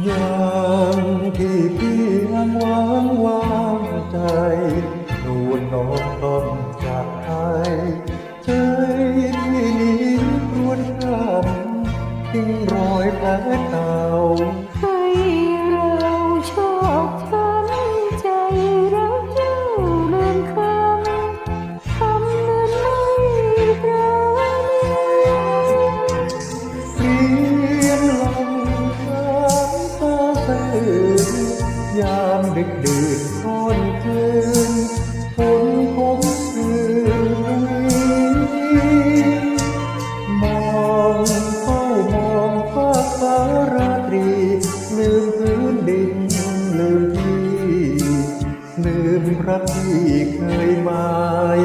อย่างที่พี่ยังหวังวางใจนวลนองต้องจากไปใจที่นี้รวนรำทิ้งรอยแผลเก่าให้เราชอบช้ำใจเราเจ้าเลือนคา ดึกดื่นค่อนคืนฝนคมคืนมองเฝ้ามองภาพฟ้าราตรี ลืมพื้นดิน ลืมพี่ ลืมรักที่เคยหมาย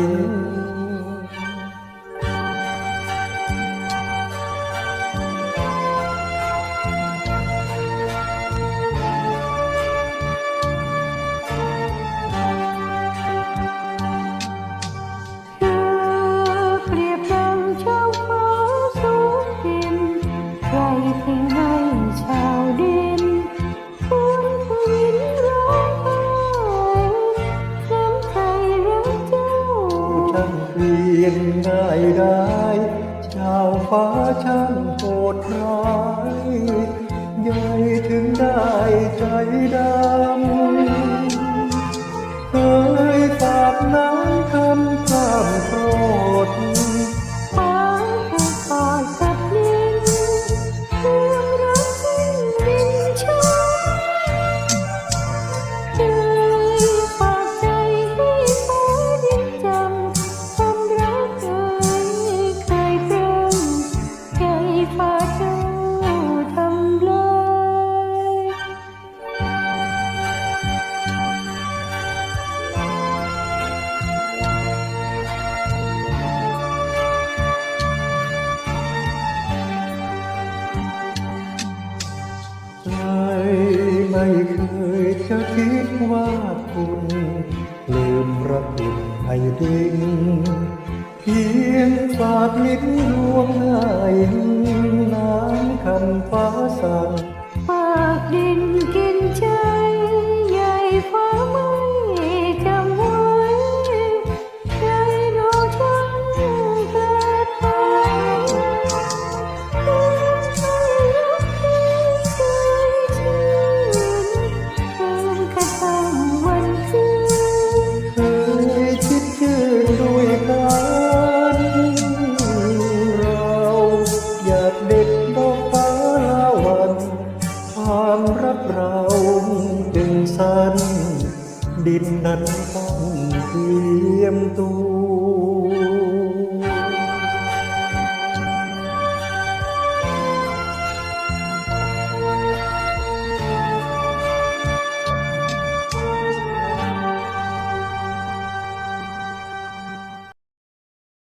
างเปลี่ยง่ายได้ชาวฟ้าช่างโหดร้าย ไม่เคยจะคิดว่าคุณลืมรักคุณให้ดิ้งเพียงฝากลิ้นลวงให้น้ำคำฟ้าสั่ง ดินนั้นต้องเตรียมตัว